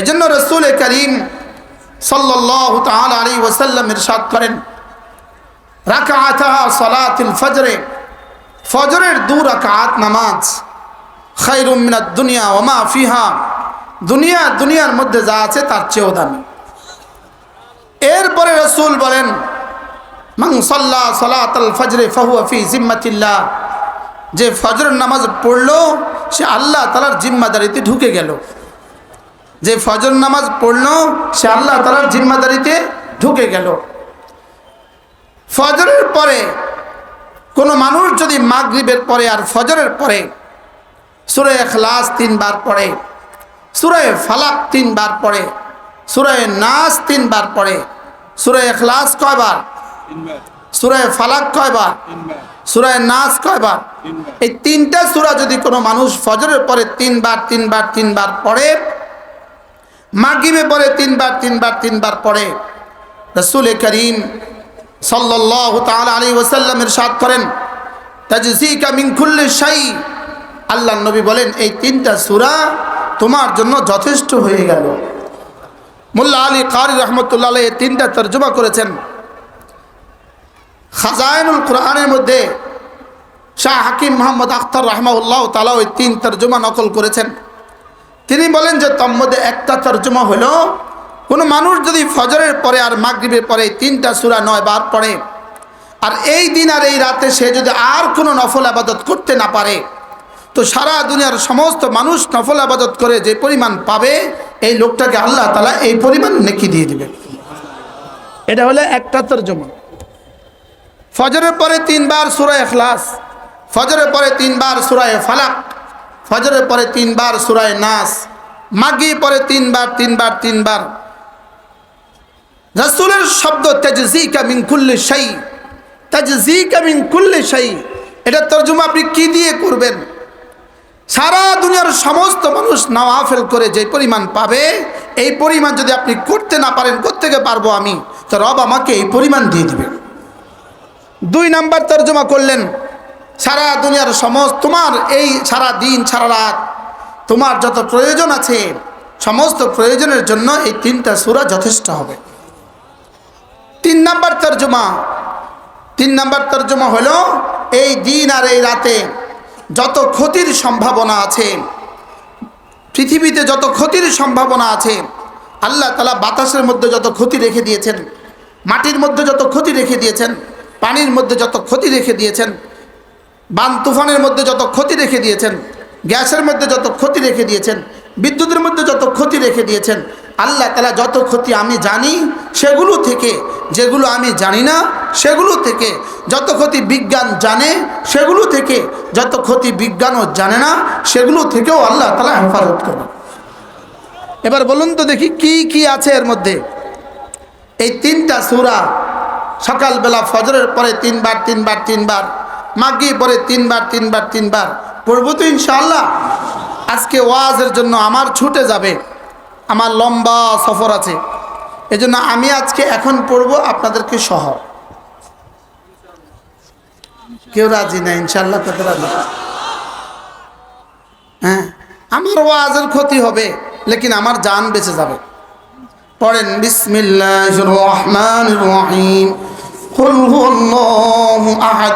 এজন্য রসুল করিম সাল্লাহ তাল আলী ওসাল্লাম ইরশাদ করেন, রাকাআতা সালাতুল ফজরে, ফজরের দু রাকাত নামাজ খায়রুম মিনাদ দুনিয়া ওমা ফিহা, দুনিয়া দুনিয়ার মধ্যে যা আছে তার চেয়েও দামি। এরপরে রসুল বলেন মাং সাল্লাহ সালাতাল ফজরে ফি জিম্মাতিল্লাহ যে ফজরের নামাজ পড়ল, সে আল্লাহ তালার জিম্মাদারিতে ঢুকে গেল। যে ফজর নামাজ পড়ল, সে আল্লাহ তালার জিম্মাদারিতে ঢুকে গেল। ফজরের পরে কোনো মানুষ যদি মাগরিবের পরে আর ফজরের পরে সুরে এখলাস তিনবার পড়ে, সুরে ফালাক তিনবার পড়ে, সুরে নাস তিনবার পড়ে, সুরে এখলাস কয়বার? সুরে ফালাক কয়বার? সুরায় নাচ কয়বার? এই তিনটা সুরা যদি কোনো মানুষ ফজরের পরে তিনবার তিনবার তিনবার পড়ে মাগিবে পরে তিনবার তিনবার তিনবার পড়ে রসুল করিম সাল্লাহ তাল আলী ওসাল্লামের সাদ করেন আল্লাহ নবী বলেন, এই তিনটা সুরা তোমার জন্য যথেষ্ট হয়ে গেল। মোল্লা আলী কারি রহমতুল্লাহ এই তিনটা তর্জমা করেছেন। খাজায়নুল কোরআনের মধ্যে শাহ হাকিম মোহাম্মদ আখতার রহমাউল্লাহ তালা ওই তিন তর্জমা নকল করেছেন। তিনি বলেন যে তোর মধ্যে একটা তর্জমা হলো, কোনো মানুষ যদি ফজরের পরে আর মাগরীবের পরে তিনটা সুরা নয় বার পড়ে, আর এই দিন আর এই রাতে সে যদি আর কোনো নফল আবাদত করতে না পারে, তো সারা দুনিয়ার সমস্ত মানুষ নফল আবাদত করে যে পরিমাণ পাবে, এই লোকটাকে আল্লাহ তালা এই পরিমাণ নেকি দিয়ে দিবে। এটা হলো একটা তর্জমা। ফজরের পরে তিনবার সুরায় এখলাস ফজরের পরে তিনবার সুরায় ফালাক ফজরের পরে তিনবার সুরায় নাস মাগি পরে তিনবার তিনবার তিনবার। রসুলের শব্দ তেজি কামিং কুল্লি সাই তেজি কামিং কুল্লি সাই এটা তর্জমা আপনি কি দিয়ে করবেন? সারা দুনিয়ার সমস্ত মানুষ নাওয়াফেল করে যে পরিমাণ পাবে, এই পরিমাণ যদি আপনি করতে না পারেন কোথেকে পারব আমি। তো রব আমাকে এই পরিমাণ দিয়ে দিবে দুই নাম্বার তর্জমা করলেন সারা দুনিয়ার সমস্ত, তোমার এই সারা দিন, সারা রাত, তোমার যত প্রয়োজন আছে, সমস্ত প্রয়োজনের জন্য এই তিনটা সুরা যথেষ্ট হবে। তিন নাম্বার তর্জমা, তিন নাম্বার তর্জমা হলো এই দিন আর এই রাতে যত ক্ষতির সম্ভাবনা আছে, পৃথিবীতে যত ক্ষতির সম্ভাবনা আছে, আল্লাহ তালা বাতাসের মধ্যে যত ক্ষতি রেখে দিয়েছেন, মাটির মধ্যে যত ক্ষতি রেখে দিয়েছেন, পানির মধ্যে যত ক্ষতি রেখে দিয়েছেন বান তুফানের মধ্যে যত ক্ষতি রেখে দিয়েছেন, গ্যাসের মধ্যে যত ক্ষতি রেখে দিয়েছেন, বিদ্যুতের মধ্যে যত ক্ষতি রেখে দিয়েছেন, আল্লাহ তালা যত ক্ষতি আমি জানি, সেগুলো থেকে, যেগুলো আমি জানি না, সেগুলো থেকে যত ক্ষতি বিজ্ঞান জানে, সেগুলো থেকে যত ক্ষতি বিজ্ঞানও জানে না, সেগুলো থেকেও আল্লাহ তালা হেফাজত করে এবার বলুন তো দেখি কি কি আছে এর মধ্যে? এই তিনটা সুরা সকালবেলা ফজরের পরে তিনবার তিনবার তিনবার মাগি পরে তিনবার তিনবার তিনবার পড়বো তো ইনশাল্লাহ আজকে ওয়াজের জন্য আমার ছুটে যাবে আমার লম্বা সফর আছে এজন্য আমি আজকে এখন পড়বো আপনাদেরকে সহ কেউ রাজি না ইনশাল্লাহ তাদের রাজি হ্যাঁ আমার ওয়াজের ক্ষতি হবে লেকিন আমার জান বেঁচে যাবে পড়েন বিসমিল্লাহ রহমান রহিম قل هو الله أحد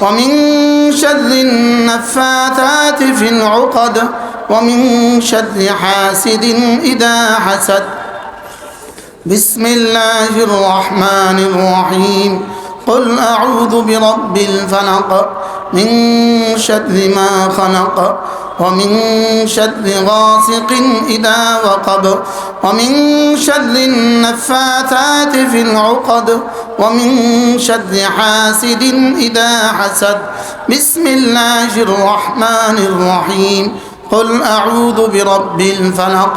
ومن شر النفاثات في العقد ومن شر حاسد إذا حسد. بسم الله الرحمن الرحيم. قل أعوذ برب الفلق من شر ما خلق ومن شر غاسق إذا وقب ومن شر النفاثات في العقد ومن شر حاسد إذا حسد. بسم الله الرحمن الرحيم. قل أعوذ برب الفلق.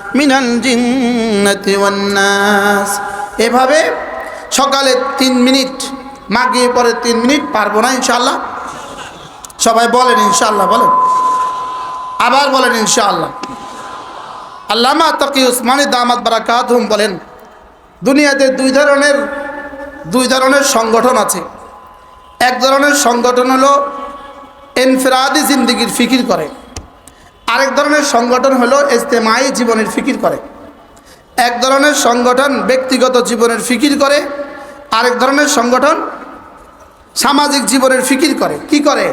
মিনাল জিন্নাতি ওয়ান্নাস এভাবে সকালে তিন মিনিট মাগিয়ে পরে তিন মিনিট পারব না ইনশাল্লাহ সবাই বলেন ইনশাল্লাহ বলেন। আবার বলেন ইনশাআল্লাহ। আল্লামা তকি উসমানি দামাত বারাকাত হুম বলেন, দুনিয়াতে দুই ধরনের দুই ধরনের সংগঠন আছে। এক ধরনের সংগঠন হলো এনফেরাদি জিন্দিগির ফিকির করে। আরেক ধরনের সংগঠন হলো ইজতেমাই জীবনের ফিকির করে। এক ধরনের সংগঠন ব্যক্তিগত জীবনের ফিকির করে, আরেক ধরনের সংগঠন সামাজিক জীবনের ফিকির করে। কি করে?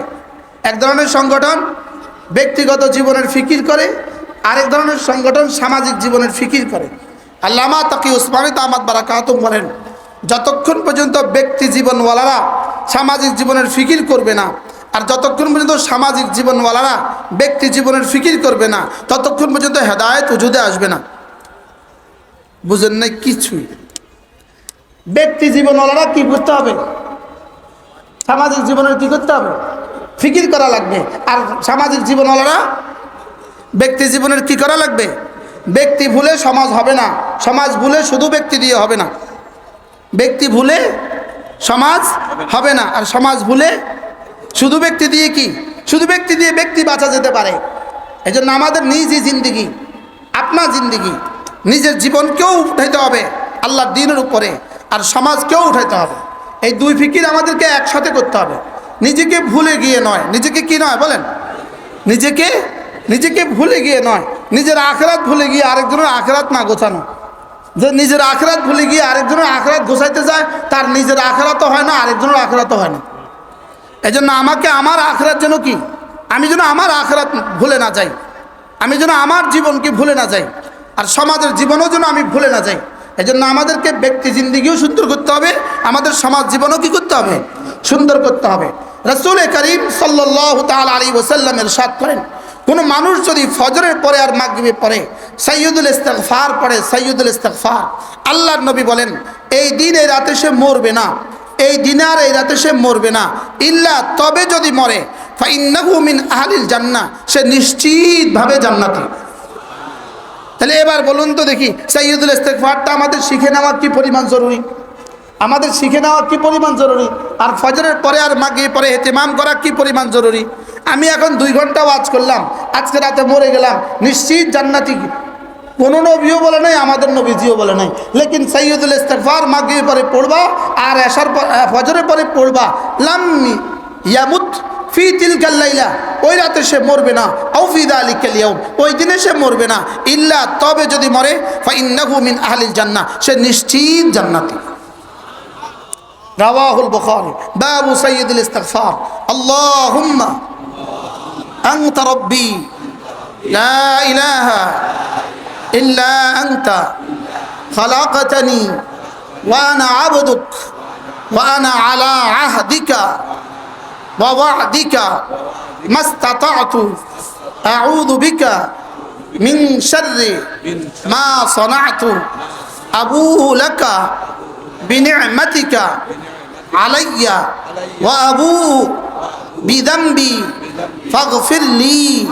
এক ধরনের সংগঠন ব্যক্তিগত জীবনের ফিকির করে, আরেক ধরনের সংগঠন সামাজিক জীবনের ফিকির করে। আল্লামা তাকি উসমানী তামাদ বারাকাতুম বলেন, যতক্ষণ পর্যন্ত ব্যক্তি জীবনওয়ালারা সামাজিক জীবনের ফিকির করবে না আর যতক্ষণ পর্যন্ত সামাজিক জীবনওয়ালারা ব্যক্তি জীবনের ফিকির করবে না, ততক্ষণ পর্যন্ত হেদায়ত উজুদে আসবে না। বুঝেন নাই কিছুই। ব্যক্তি জীবনওয়ালারা কি করতে হবে? সামাজিক জীবনের কি করতে হবে? ফিকির করা লাগবে। আর সামাজিক জীবনওয়ালারা ব্যক্তি জীবনের কি করা লাগবে? ব্যক্তি ভুলে সমাজ হবে না। সমাজ ভুলে শুধু ব্যক্তি দিয়ে হবে না। ব্যক্তি ভুলে সমাজ হবে না। আর সমাজ ভুলে শুধু ব্যক্তি দিয়ে কি? শুধু ব্যক্তি দিয়ে ব্যক্তি বাঁচা যেতে পারে। এই জন্য আমাদের নিজই জিন্দিগি আপনার জিন্দিগি, নিজের জীবনকেও উঠাইতে হবে আল্লাহর দিনের উপরে আর সমাজকেও উঠাইতে হবে। এই দুই ফিকির আমাদেরকে একসাথে করতে হবে। নিজেকে ভুলে গিয়ে নয়। নিজেকে কি নয় বলেন? নিজেকে নিজেকে ভুলে গিয়ে নয়। নিজের আখরাত ভুলে গিয়ে আরেকজনের আখরাত না গোছানো। যে নিজের আখরাত ভুলে গিয়ে আরেকজনের আখরাত গোছাইতে যায়, তার নিজের আখরাতও হয় না, আরেকজনের আখরাতও হয় না। এই জন্য আমাকে আমার আখরাত যেন কি? আমি যেন আমার আখরাত ভুলে না যাই। আমি যেন আমার জীবনকে ভুলে না যাই। আর সমাজের জীবনও যেন আমি ভুলে না যাই। এই জন্য আমাদেরকে ব্যক্তি জিন্দিগিও সুন্দর করতে হবে, আমাদের সমাজ জীবনও কি করতে হবে? সুন্দর করতে হবে। রসুল করিম সাল্লাহ তাল আলী ওসাল্লামের সাত করেন, কোনো মানুষ যদি ফজরের পরে আর মাগরিবে পরে সৈয়দুল ইস্তফার পরে সৈয়দুল ইস্তফার আল্লাহর নবী বলেন, এই দিন এই রাতে সে মরবে না। এই দিনে আর এই রাতে সে মরবে না। ইল্লা তবে যদি মরে, ফাইন্নাহু মিন আহলিল জান্নাহ, সে নিশ্চিতভাবে জান্নাতি। তাহলে এবার বলুন তো দেখি সৈয়দুল ইস্তেকফারটা আমাদের শিখে নেওয়ার কি পরিমাণ জরুরি? আমাদের শিখে নেওয়ার কি পরিমাণ জরুরি? আর ফজরের পরে আর মাগিয়ে পরে হেতেমাম করা কি পরিমাণ জরুরি? আমি এখন দুই ঘণ্টা ওয়াজ করলাম, আজকে রাতে মরে গেলাম, নিশ্চিত জান্নাতি কোনো নবীও বলে নাই, আমাদের নবীজিও বলে নাই। লেকিন সৈয়দুল ইস্তেফার মাগিয়ে পরে পড়বা আর এসার ফজরের পরে পড়বা লাম্মি ইয়ামুত ফি তিলকাল্লাইলা ওই রাতে সে মরবে না। আউফিদা আলী কালিয়াউম ওই দিনে সে মরবে না। ইল্লা তবে যদি মরে ফা ইন্নাহু মিন আহলিল জান্নাহ। সে নিশ্চিত জান্নাতি। রাওয়াহুল বুখারী। বাবু সাইয়্যিদুল ইস্তিগফার। আল্লাহুম্মা আনতা রাব্বি। লা ইলাহা إلا أنت. خلقتني وأنا عبدك وأنا على عهدك ووعدك ما استطعت. أعوذ بك من شر ما صنعت. أبوه لك بنعمتك علي وأبوه بذنبي فاغفر لي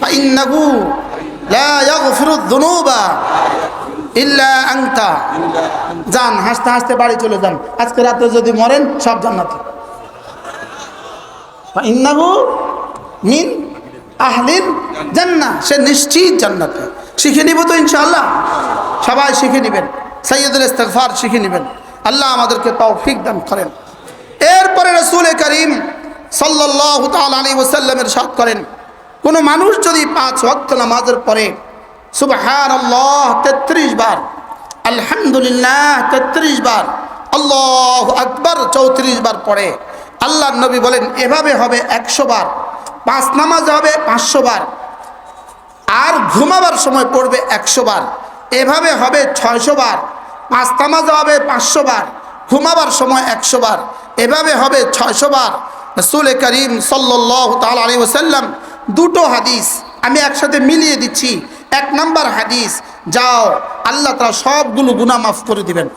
فإنه ইল্লা আংতা যান, হাসতে হাসতে বাড়ি চলে যান। আজকে রাতে যদি মরেন, সব জান্নাতে। ইন্নাহু মিন আহলিন সে নিশ্চিত জান্নাতে। শিখে নিব তো ইনশাআল্লাহ। সবাই শিখে নেবেন। সৈয়দুল ইস্তেগফার শিখে নেবেন। আল্লাহ আমাদেরকে তৌফিক দান করেন। এরপরে রসুল করিম সাল্লাল্লাহু তাআলা আলাইহি ওয়াসাল্লামের সাথ করেন। কোনো মানুষ যদি পাঁচ ওয়াক্ত নামাজের পরে সুবহান আল্লাহ তেত্রিশ বার, আলহামদুলিল্লাহ তেত্রিশ বার, আল্লাহ আকবর চৌত্রিশ বার পড়ে আল্লাহ নবী বলেন, এভাবে হবে একশো বার, পাঁচ নামাজ হবে পাঁচশো বার, আর ঘুমাবার সময় পড়বে একশো বার, এভাবে হবে ছয়শো বার, পাঁচ নামাজ হবে পাঁচশো বার, ঘুমাবার সময় একশো বার, এভাবে হবে ছয়শো বার। রসুল করিম সাল্লাহ তাল আলী ওসাল্লাম দুটো হাদিস আমি একসাথে মিলিয়ে দিচ্ছি। এক নাম্বার হাদিস, যাও, আল্লাহ তারা সবগুলো গুণা মাফ করে দিবেন।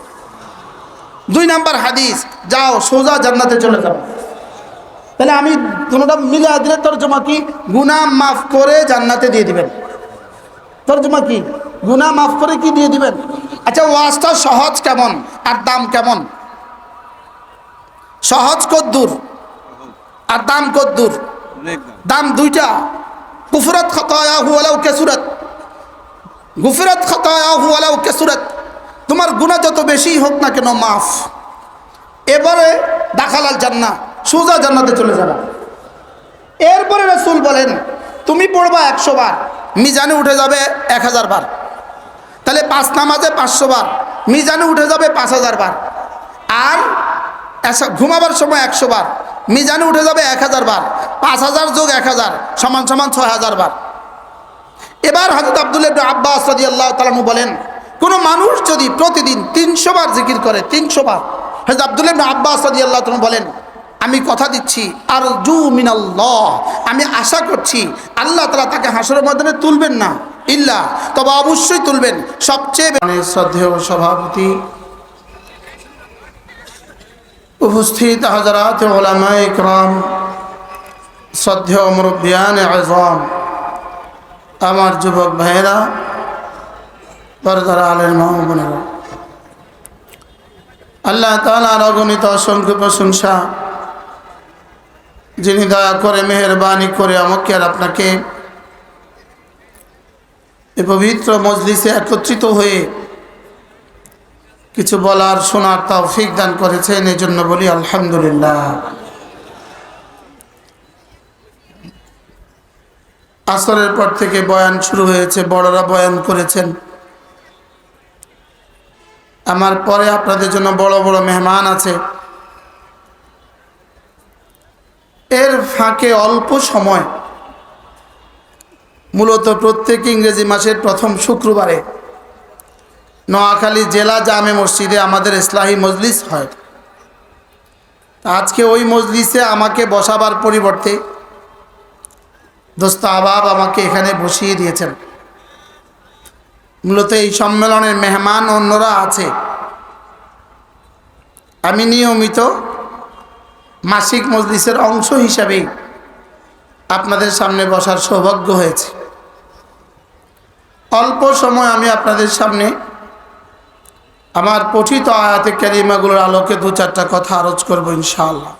দুই নাম্বার হাদিস, যাও, সোজা জান্নাতে চলে যাও। তাহলে আমি দুটা মিলে দিলে তর্জমা কি? গুণা মাফ করে জান্নাতে দিয়ে দিবেন। তর্জমা কি? গুণা মাফ করে কি দিয়ে দিবেন? আচ্ছা ওয়াজটা সহজ কেমন? আর দাম কেমন? সহজ কদ্দুর। আর দাম কদ্দুর। দাম দুইটা। কুফরত খতায়াহু আলাউ কেসুরত। গুফরত খতায়াহু আলাউ কেসুরত। তোমার গুণা যত বেশি হোক না কেন মাফ। এবারে দাখালাল জান্না সোজা জান্নাতে চলে যাবা। এরপরে রসুল বলেন, তুমি পড়বা একশো বার, মিজানে উঠে যাবে এক হাজার বার। তাহলে পাঁচ নামাজে পাঁচশো বার, মিজানে উঠে যাবে পাঁচ হাজার বার। আর ঘুমাবার সময় একশো বার। মিজানে উঠে যাবে এক হাজার বার, পাঁচ হাজার যোগ এক হাজার, সমান সমান ছয় হাজার বার। এবার হজরত আব্দুল ইবনে আব্বাস রাজি আল্লাহ তালামু বলেন, কোনো মানুষ যদি প্রতিদিন তিনশো বার জিকির করে, তিনশো বার হজরত আব্দুল ইবনে আব্বাস রাজি আল্লাহ তালামু বলেন, আমি কথা দিচ্ছি আর জু মিনাল্লাহ, আমি আশা করছি আল্লাহ তালা তাকে হাসরের ময়দানে তুলবেন না। ইল্লা, তবে অবশ্যই তুলবেন। সবচেয়ে শ্রদ্ধেয় সভাপতি উপস্থিত হাজারাত ওলামা ইকরাম শ্রদ্ধেয় মুরব্বিয়ান আজম, আমার যুবক ভাইয়েরা বরদারা আলের মাহবুনেরা আল্লাহ তালার অগণিত অসংখ্য প্রশংসা, যিনি দয়া করে মেহরবানি করে আমাকে আর আপনাকে এ পবিত্র মজলিসে একত্রিত হয়ে কিছু বলার শোনার তৌফিক দান করেছেন এই জন্য বলি আলহামদুলিল্লাহ। আসরের পর থেকে বয়ান শুরু হয়েছে, বড়রা বয়ান করেছেন। আমার পরে আপনাদের জন্য বড় বড় মেহমান আছে। এর ফাঁকে অল্প সময়, মূলত প্রত্যেক ইংরেজি মাসের প্রথম শুক্রবারে নোয়াখালী জেলা জামে মসজিদে আমাদের ইসলাহী মজলিস হয়। আজকে ওই মজলিসে আমাকে বসাবার পরিবর্তে দোস্ত আবাব আমাকে এখানে বসিয়ে দিয়েছেন। মূলত এই সম্মেলনের মেহমান অন্যরা আছে। আমি নিয়মিত মাসিক মজলিসের অংশ হিসাবেই আপনাদের সামনে বসার সৌভাগ্য হয়েছে। অল্প সময় আমি আপনাদের সামনে আমার পঠিত আয়াতে ক্যারিমাগুলোর আলোকে দু চারটা কথা আরজ করব ইনশাআল্লাহ।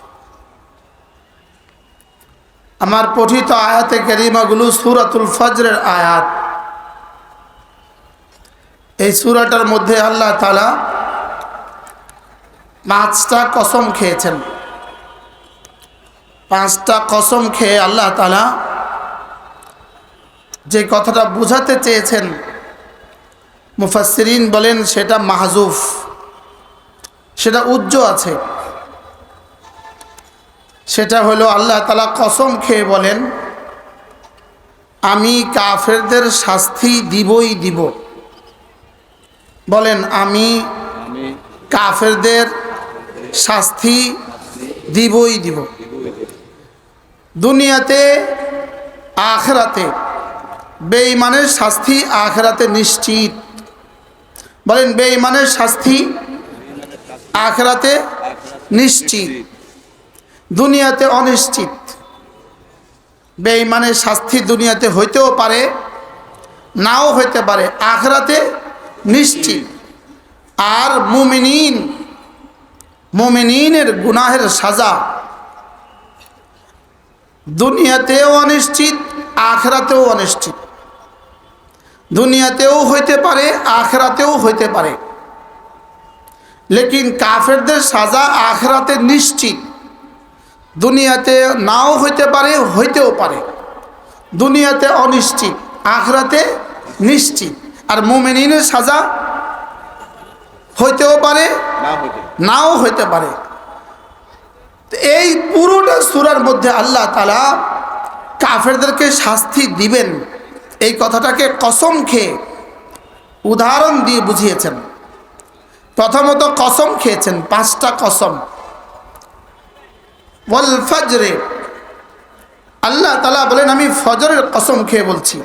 আমার পঠিত আয়াতে ক্যারিমাগুলো সুরাতুল ফজরের আয়াত। এই সুরাটার মধ্যে আল্লাহ তালা পাঁচটা কসম খেয়েছেন। পাঁচটা কসম খেয়ে আল্লাহ তালা যে কথাটা বোঝাতে চেয়েছেন মুফাসসিরিন বলেন সেটা মাহজুফ সেটা উজ্জ্ব আছে। সেটা হলো আল্লাহ তালা কসম খেয়ে বলেন, আমি কাফেরদের শাস্তি দিবই দিব। বলেন, আমি কাফেরদের শাস্তি দিবই দিব। দুনিয়াতে, আখরাতে, বেঈমানের শাস্তি আখরাতে নিশ্চিত। বলেন, বেঈমানের শাস্তি আখরাতে নিশ্চিত, দুনিয়াতে অনিশ্চিত। বেঈমানের শাস্তি দুনিয়াতে হইতেও পারে, নাও হইতে পারে, আখরাতে নিশ্চিত। আর মুমিনিন, মুমিনিনের গুনাহের সাজা দুনিয়াতেও অনিশ্চিত, আখরাতেও অনিশ্চিত। দুনিয়াতেও হইতে পারে আখরাতেও হইতে পারে। লেকিন কাফেরদের সাজা আখরাতে নিশ্চিত। দুনিয়াতে নাও হইতে পারে হইতেও পারে। দুনিয়াতে অনিশ্চিত আখরাতে নিশ্চিত। আর মোমেনিনের সাজা হইতেও পারে নাও হইতে পারে। এই পুরোটা সুরার মধ্যে আল্লাহ তালা কাফেরদেরকে শাস্তি দিবেন। এই কথাটাকে কসম খেয়ে উদাহরণ দিয়ে বুঝিয়েছেন। প্রথমত কসম খেয়েছেন, পাঁচটা কসম। ওয়াল ফজরে। আল্লাহ তালা বলেন, আমি ফজরের কসম খেয়ে বলছি।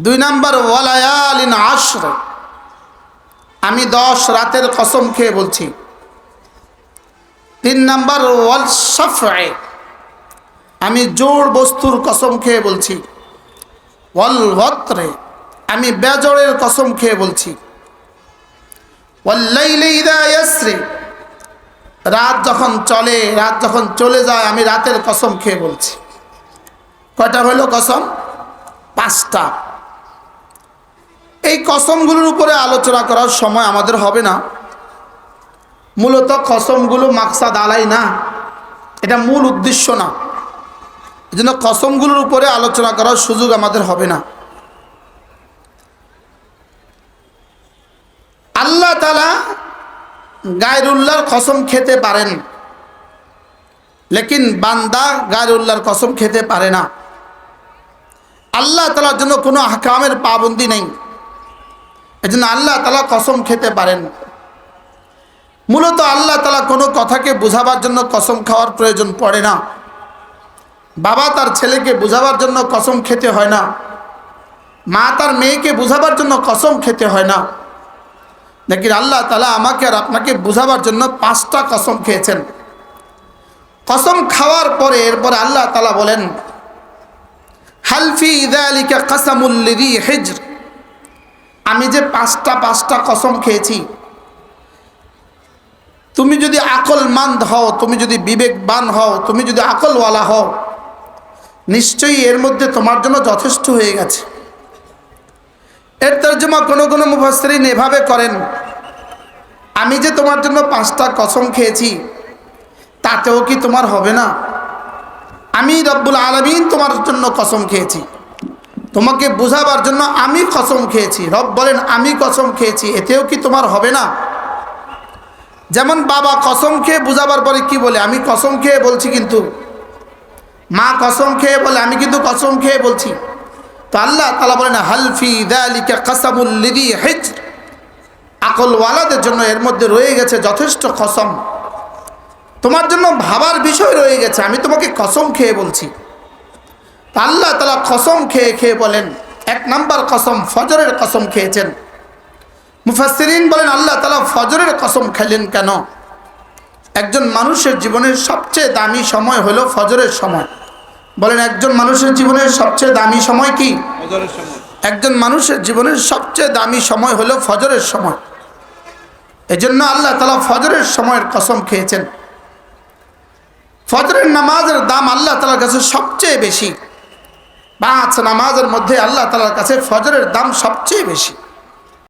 দুই নাম্বার ওয়ালায়ালিন আশ্র। আমি দশ রাতের কসম খেয়ে বলছি। তিন নম্বর, ওয়াল সফরে আমি জোর বস্তুর কসম খেয়ে বলছি। আমি বেজরের কসম খেয়ে বলছি। রাত যখন চলে, রাত যখন চলে যায়, আমি রাতের কসম খেয়ে বলছি। কয়টা হইল কসম? পাঁচটা। এই কসমগুলোর উপরে আলোচনা করার সময় আমাদের হবে না। মূলত কসমগুলো মাকসাদ আলাই না, এটা মূল উদ্দেশ্য না। এই জন্য কসমগুলোর উপরে আলোচনা করার সুযোগ আমাদের হবে না। আল্লাহ তালা গায়রুল্লাহর কসম খেতে পারেন, লেকিন বান্দা গায়রুল্লাহর কসম খেতে পারে না। আল্লাহ তালার জন্য কোনো হাকামের পাবন্দি নেই। এজন্য আল্লাহ তালা কসম খেতে পারেন। মূলত আল্লাহ তালা কোনো কথাকে বোঝাবার জন্য কসম খাওয়ার প্রয়োজন পড়ে না। বাবা তার ছেলেকে বোঝাবার জন্য কসম খেতে হয় না। মা তার মেয়েকে বোঝাবার জন্য কসম খেতে হয় না। দেখি আল্লাহ তালা আমাকে আর আপনাকে বোঝাবার জন্য পাঁচটা কসম খেয়েছেন। কসম খাওয়ার পরে এরপর আল্লাহ তালা বলেন হালফি ইদালিকা কাসামুল্লিদি হেজর। আমি যে পাঁচটা পাঁচটা কসম খেয়েছি, তুমি যদি আকলমান্দ হও, তুমি যদি বিবেকবান হও, তুমি যদি আকলওয়ালা হও নিশ্চয়ই এর মধ্যে তোমার জন্য যথেষ্ট হয়ে গেছে। এর তর্জমা কোনো কোনো মুফাসরিন এভাবে করেন, আমি যে তোমার জন্য পাঁচটা কসম খেয়েছি, তাতেও কি তোমার হবে না? আমি রব্বুল আলমিন তোমার জন্য কসম খেয়েছি। তোমাকে বোঝাবার জন্য আমি কসম খেয়েছি। রব বলেন, আমি কসম খেয়েছি, এতেও কি তোমার হবে না? যেমন বাবা কসম খেয়ে বোঝাবার পরে কি বলে, আমি কসম খেয়ে বলছি কিন্তু মা কসম খেয়ে বলে, আমি কিন্তু কসম খেয়ে বলছি। তো আল্লাহ তালা বলেন হালফি দালিকা কাসামুল্লিদি হেজ। আকলওয়ালাদের জন্য এর মধ্যে রয়ে গেছে যথেষ্ট কসম। তোমার জন্য ভাবার বিষয় রয়ে গেছে, আমি তোমাকে কসম খেয়ে বলছি। তা আল্লাহ তালা কসম খেয়ে খেয়ে বলেন, এক নাম্বার কসম ফজরের কসম খেয়েছেন। মুফাসরিন বলেন, আল্লাহ তালা ফজরের কসম খেলেন কেন? একজন মানুষের জীবনের সবচেয়ে দামি সময় হলো ফজরের সময়। বলেন একজন মানুষের জীবনের সবচেয়ে দামি সময় কি? একজন মানুষের জীবনের সবচেয়ে দামি সময় হলো ফজরের সময়। এজন্য আল্লাহ তালা ফজরের সময়ের কসম খেয়েছেন। ফজরের নামাজের দাম আল্লাহ তালার কাছে সবচেয়ে বেশি। পাঁচ নামাজের মধ্যে আল্লাহ তালার কাছে ফজরের দাম সবচেয়ে বেশি।